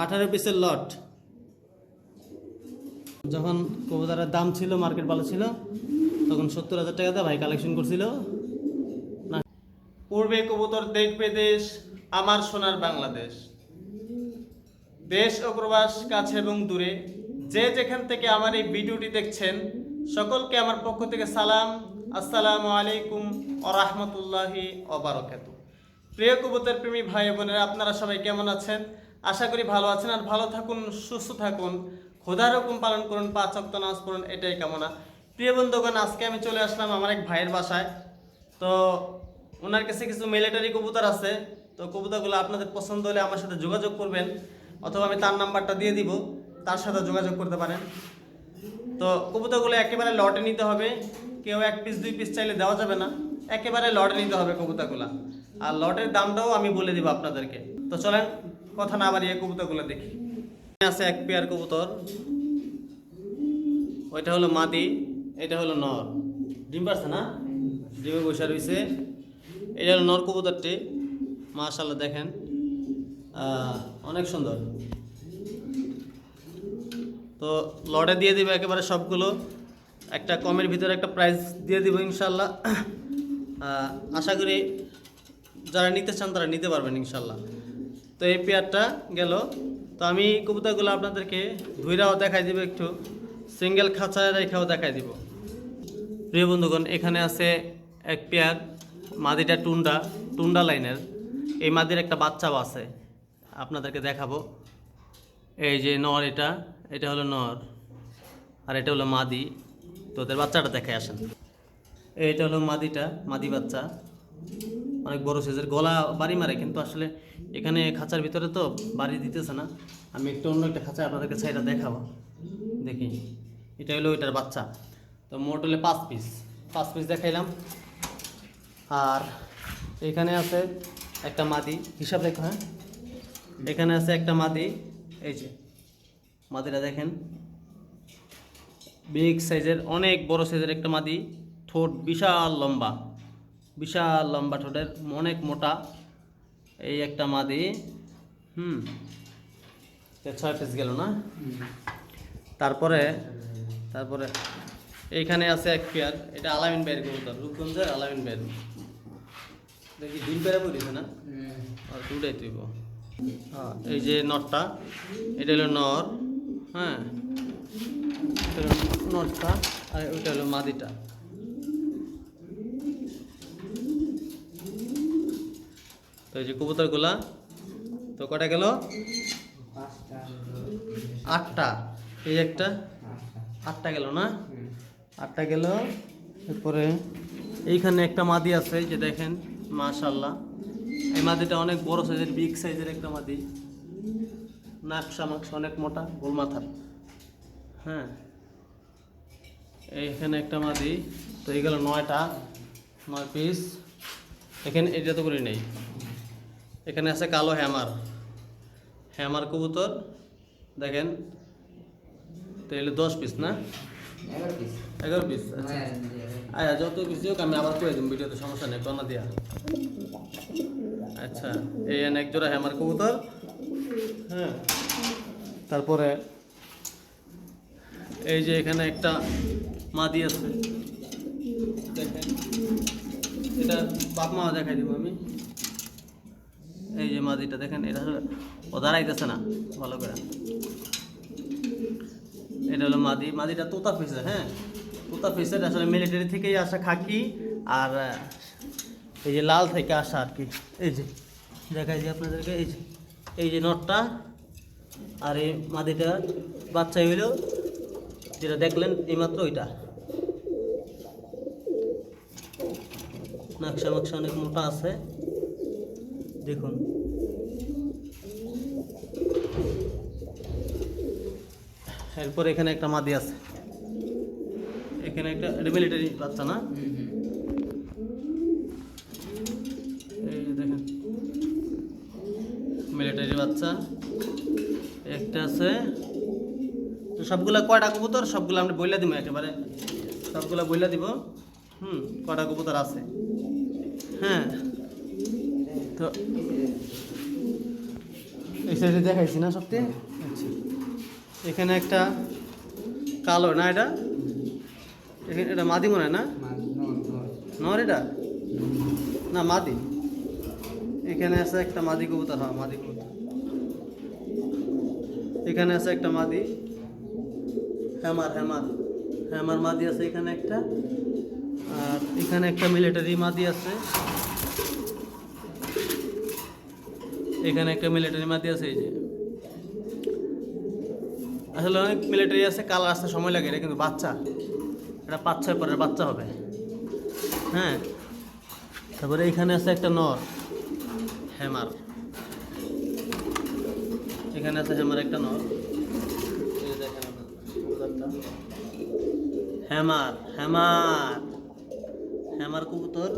আঠারো পিসের লট। যখন কবুতরের দাম ছিল মার্কেট ভালো ছিল, তখন সত্তর হাজার টাকা দিয়ে ভাই কালেকশন করছিল। পূর্বে কবুতর দেখবে দেশ আমার সোনার বাংলাদেশ। দেশ ও প্রবাস, কাছে এবং দূরে। যে যেখান থেকে আমার এই ভিডিওটি দেখছেন, সকলকে আমার পক্ষ থেকে সালাম। আসসালামু আলাইকুম ও রহমতুল্লাহি অবারকাত প্রিয় কবুতর প্রেমী ভাই বোনেরা, আপনারা সবাই কেমন আছেন? আশা করি ভালো আছেন আর ভালো থাকুন, সুস্থ থাকুন। খোদার হুকুম পালন করুন, পাঁচ অক্ত নামাজ পড়ুন, এটাই কামনা। প্রিয় বন্ধুগণ, আজকে আমি চলে আসলাম আমার এক ভাইয়ের বাসায়। তো ওনার কাছে কিছু মিলিটারি কবুতর আছে। তো কবুতরগুলো আপনাদের পছন্দ হলে আমার সাথে যোগাযোগ করবেন, অথবা আমি তার নাম্বারটা দিয়ে দিব, তার সাথে যোগাযোগ করতে পারেন। তো কবুতরগুলো একেবারে লটে নিতে হবে। কেউ এক পিস দুই পিস চাইলে দেওয়া যাবে না। একেবারে লটে নিতে হবে কবুতরগুলো। আর লটের দামটাও আমি বলে দিব আপনাদেরকে। তো চলেন কথা না বাড়িয়ে কবুতরগুলো দেখি। আছে এক পেয়ার কবুতর। ওইটা হলো মাদি, এটা হলো নর। ডিম পারছে না? ডিমে বসে রয়েছে এটা হলো নর কবুতরটি। মাশাল্লাহ দেখেন। অনেক সুন্দর। তো লটে দিয়ে দিবে একেবারে সবগুলো। একটা কমের ভিতরে একটা প্রাইস দিয়ে দিব ইনশাল্লাহ আশা করি যারা নিতে চান তারা নিতে পারবেন ইনশাল্লাহ তো এই পেয়ারটা গেল। তো আমি কবুতরগুলো আপনাদেরকে ধুইরাও দেখাই দিব একটু। সিঙ্গেল খাঁচায় রেখাও দেখাই দিব। প্রিয় বন্ধুগণ, এখানে আছে এক পেয়ার মাদিটা টুন্ডা টুন্ডা লাইনের। এই মাদির একটা বাচ্চাও আছে। আপনাদেরকে দেখাবো। এই যে নর এটা এটা হলো নর আর এটা হলো মাদি। তো ওদের বাচ্চাটা দেখে আসেন। এইটা হলো মাদিটা, মাদি বাচ্চা। অনেক বড় সাইজের গলা বাড়ি মারে, কিন্তু আসলে এখানে খাঁচার ভিতরে তো বাড়ি দিতেছে না। আমি একটু অন্য একটা খাঁচা আপনাদেরকে সাইডটা দেখাবো। দেখি, এটা হলো ওইটার বাচ্চা। তো মোট হলে পাঁচ পিস পাঁচ পিস দেখাইলাম। আর এখানে আছে একটা মাদি। হিসাব দেখো হ্যাঁ? এখানে আছে একটা মাদি। এই যে, মাদিটা দেখেন। বিগ সাইজের অনেক বড় সাইজের একটা মাদি। ঠোঁট বিশাল লম্বা। বিশাল লম্বা ঠোঁটের অনেক মোটা। এই একটা মাদি। হুম। ছয় পিস গেল না? তারপরে তারপরে এইখানে আছে এক পেয়ার। এটা আলামিন ভাইয়ের কবুতর রূপগঞ্জের আলামিন ভাইয়ের। দেখি ডিম পেয়ারা পড়িছে না? আর দুটাই তুইব। হ্যাঁ এই যে নটটা এটা হলো নর। হ্যাঁ। এটা হলো নটটা আর ওইটা হলো মাদিটা। তো এই যে কবুতরগুলা, তো কটা গেল? আটটা। এই একটা? আটটা গেল না? আটটা গেল। এরপরে এইখানে একটা মাদি আছে যে দেখেন মাশাল্লাহ এই মাদিটা অনেক বড় সাইজের, বিগ সাইজের একটা মাদি। নাকশা মাকশা অনেক মোটা, গোল মাথার। হ্যাঁ। এইখানে একটা মাদি, তো এই গেল নয়টা, নয় পিস এখানে এটা তো করে নেই। এখানে আছে কালো হ্যামার। হ্যামার কবুতর দেখেন তো এলে দশ পিস না? এগারো পিস আচ্ছা। আচ্ছা যত পিস হোক আমি আবার করে দিব ভিডিওতে সমস্যা নেই কনা দিয়া। আচ্ছা এই এনে এক জোড়া হ্যামার কবুতর। হ্যাঁ। তারপরে এই যে এখানে একটা মাদি আছে। দেখেন এটা বাপ মা দেখাই দিব আমি। এই যে মাদিটা দেখেন, এটা ও দাঁড়াইতেছে না, ভালো করে। এটা হলো মাদি। মাদিটা তোতা ফিসের হ্যাঁ? তোতা ফিসের আসলে মিলিটারি থেকেই আসা খাকি, আর এই যে লাল থেকে আসা আর কি। এই যে, দেখাই যে আপনাদেরকে, এই যে এই যে নটটা, আর এই মাদিটা বাচ্চা হইল, যেটা দেখলেন এইমাত্র ওইটা। নকশা নকশা অনেক মোটা আছে। দেখুন। এরপর এখানে একটা মাদি আছে। এখানে একটা মিলিটারি বাচ্চা না? এই দেখেন। মিলিটারি বাচ্চা। একটা আছে। তো সবগুলা কয়টা কবুতর? সবগুলো আমরা বইলা দিব একেবারে। সবগুলা বইলা দিব। হুম কয়টা কবুতর আছে? হ্যাঁ। তো এই সাইডে দেখাইছি না সত্যি? আচ্ছা। এখানে একটা কালো না এটা? এখানে এটা মাদি মনে হয় না? নর এটা? না মাদি। এখানে আছে একটা মাদি কবুতর হ্যাঁ মাদি কবুতর। এখানে আছে একটা মাদি। Hammer hammer. হ্যামার মাদি আছে এখানে একটা। আর এখানে একটা মিলিটারি মাদি আছে। এখানে একটা মিলিটারি মাতি আছে, এই যে। আসলে অনেক মিলিটারি আছে কালার আসতে সময় লাগে কিন্তু বাচ্চা। এটা পাঁচ ছয় পরের বাচ্চা হবে। হ্যাঁ? তারপরে এখানে আছে একটা নর, হ্যামার। এখানে আছে হ্যামার একটা নর। Hammer hammer. হ্যামার কবুতর।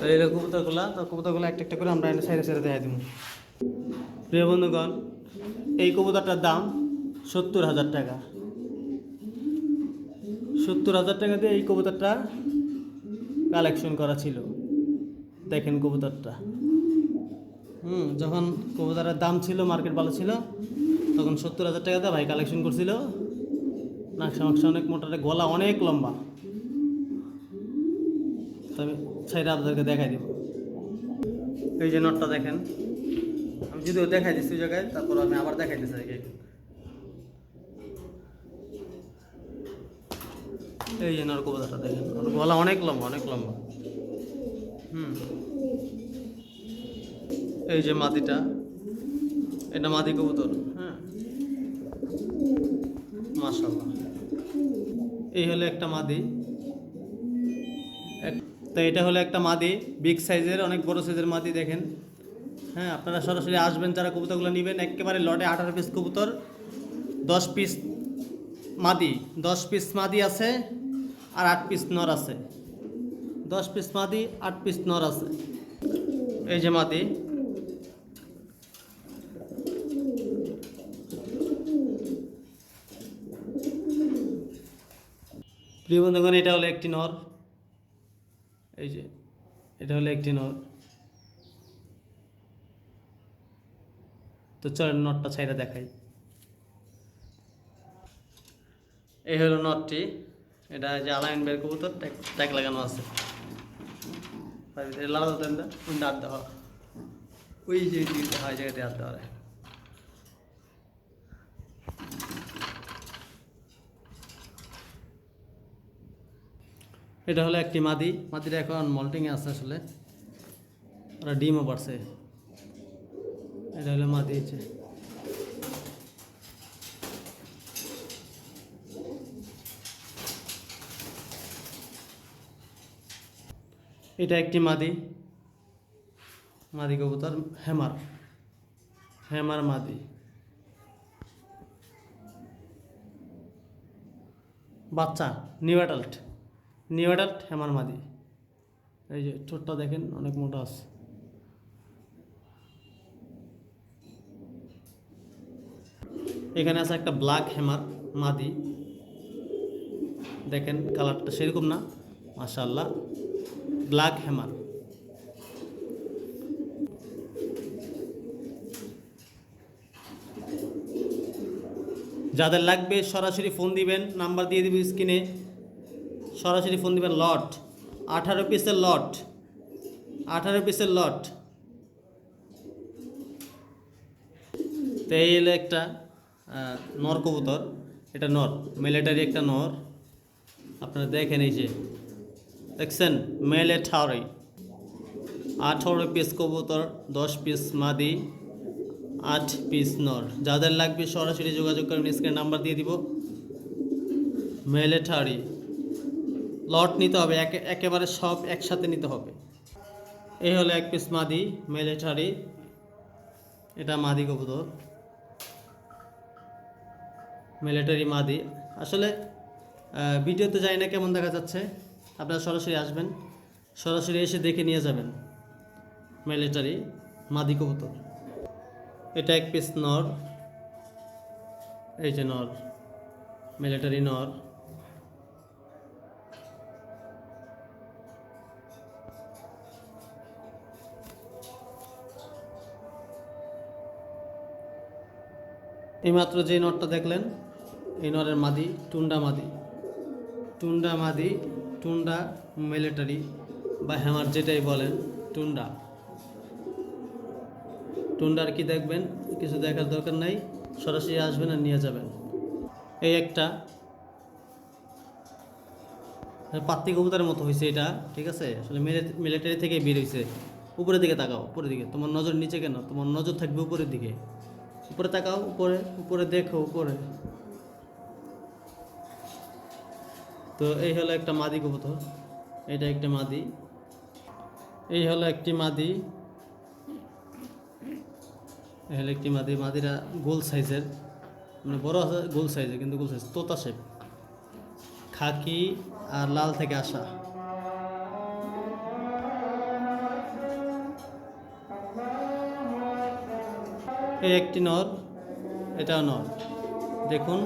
তো এই কবুতরগুলা, তো কবুতরগুলো একটা একটা করে আমরা এনে সাইডে সাইডে দেখাই দিব প্রিয় বন্ধুগণ, এই কবুতরটার দাম সত্তর হাজার টাকা। সত্তর হাজার টাকা দিয়ে এই কবুতরটা কালেকশন করা ছিল। দেখেন কবুতরটা। হুম, যখন কবুতরের দাম ছিল মার্কেট ভালো ছিল, তখন সত্তর হাজার টাকা দিয়ে ভাই কালেকশন করছিল। নাকশা মাকশা অনেক মোটারে গলা অনেক লম্বা। তবে সাইডে আপনাদেরকে দেখাই দিব। এই যে নটটা দেখেন। আমি যদিও দেখাই দিচ্ছি ওই জায়গায়, তারপর আমি আবার দেখাই দিচ্ছি এই যে নর দেখেন। ওর গলা অনেক লম্বা অনেক লম্বা। হুম। এই যে মাদিটা এটা মাদি কবুতর হ্যাঁ। মাশাল্লাহ এই হলো একটা মাদি তো এটা হলো একটা মাদি বিগ সাইজের অনেক বড় সাইজের মাদি দেখেন। হ্যাঁ আপনারা সরাসরি আসবেন, যারা কবুতরগুলো নেবেন, একেবারে লটে আঠারো পিস কবুতর, দশ পিস মাদি, দশ পিস মাদি আছে আর আট পিস নর আছে। দশ পিস মাদি, আট পিস নর আছে। এই যে মাদি। প্রিয় বন্ধুগণ, এটা হলো একটি নর। এই যে, এটা হলো একটি নর তো চল নটটা ছাইরা দেখাই। এই হলো নটটি এটা যে আলাইন বের কবুতর ট্যাগ লাগানো আছে। লাল দেন না ওই যে হয় জায়গাতে হাত দেওয়া এটা হলো একটি মাদি। মাদিটা এখন মল্টিংয়ে আছে আসলে। ওরা ডিমও পারছে এটা হলো মাদি হচ্ছে এটা একটি মাদি। মাদি কবুতর, হেমার। হেমার মাদি। বাচ্চা নিউ অ্যাডাল্ট নিউ অ্যাডাল্ট হেমার মাদি এই যে ঠোঁটটা দেখেন, অনেক মোটা আছে। এখানে আছে একটা ব্ল্যাক হেমার মাদি দেখেন কালারটা সেরকম না মাশাল্লাহ ব্ল্যাক হেমার যাদের লাগবে সরাসরি ফোন দিবেন নাম্বার দিয়ে দিবেন স্ক্রিনে সরাসরি ফোন দিবেন লট আঠারো পিসের লট আঠারো পিসের লট তো এই হলো একটা নর কবুতর। এটা নর মিলিটারি একটা নর। আপনারা দেখেন এই যে, দেখছেন? মেলে ঠাউরি আঠারো পিস কবুতর, দশ পিস মাদি, আট পিস নর। যাদের লাগবে সরাসরি যোগাযোগ করেন স্ক্রিন নাম্বার দিয়ে দিব। মেলে ঠাড়ি লট নিতে হবে, একে, একেবারে সব একসাথে নিতে হবে। এই হলো এক পিস মাদি, মেলে ঠাড়ি এটা মাদি কবুতর। মিলিটারি মাদি। আসলে ভিডিওতে যাই না কেমন দেখা যাচ্ছে। আপনারা সরাসরি আসবেন, সরাসরি এসে দেখে নিয়ে যাবেন। মিলিটারি মাদি কবুতর। এটা এক পিস নর। এই যে নর। মিলিটারি নর। এইমাত্র যে নটটা দেখলেন, এই নরের মাদি টুন্ডা মাদি। টুন্ডা মাদি, টুন্ডা মিলিটারি বা হ্যামার যেটাই বলেন, টুন্ডা। টুন্ডার কি দেখবেন, কিছু দেখার দরকার নাই, সরাসরি আসবেন আর নিয়ে যাবেন। এই একটা পাত্তি কবুতরের মতো হয়েছে এটা, ঠিক আছে? আসলে মিলিটারি থেকে বের হয়েছে উপরের দিকে তাকাও, উপরের দিকে। তোমার নজর নিচে কেন? তোমার নজর থাকবে উপরের দিকে। উপরে তাকাও, উপরে উপরে দেখো, উপরে। তো এই হলো একটা মাদি কবুতর। এটা একটা মাদি। এই হলো একটি মাদি। এই হলো একটি মাদি। মাদিরা গোল সাইজের। মানে বড় গোল সাইজের, কিন্তু গোল সাইজ। তোতা শেপ খাকি আর লাল থেকে আসা। এই একটি নর এটাও নর। দেখুন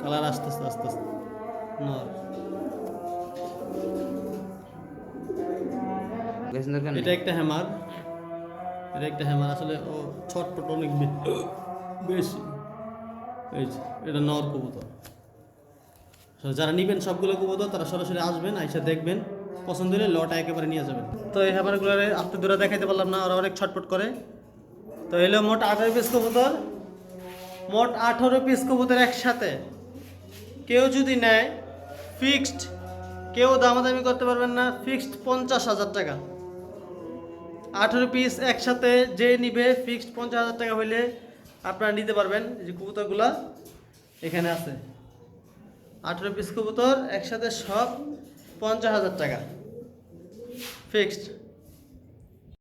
কালার আস্তে আস্তে আস্তে আস্তে নর। এটা একটা হ্যামার। এটা একটা হ্যামার আসলে ও ছটপট অনেক বেশি। এই এটা নর কবুতর। যারা নিবেন সবগুলো কবুতর তারা সরাসরি আসবেন আইসা দেখবেন। পছন্দ হলে লটা একেবারে নিয়ে যাবেন। তো এই হ্যামারগুলো আপনি দূরে দেখাইতে পারলাম না ওরা অনেক ছটপট করে। তো এলো মোট আঠারো পিস কবুতর, মোট আঠারো পিস কবুতর একসাথে। কেউ যদি নেয় ফিক্সড কেউ দামাদামি করতে পারবেন না ফিক্সড পঞ্চাশ হাজার টাকা। আঠেরো পিস একসাথে যে নিবে ফিক্সড পঞ্চাশ হাজার টাকা হইলে আপনারা নিতে পারবেন যে কবুতরগুলা এখানে আছে। আঠেরো পিস কবুতর একসাথে সব পঞ্চাশ হাজার টাকা। ফিক্সড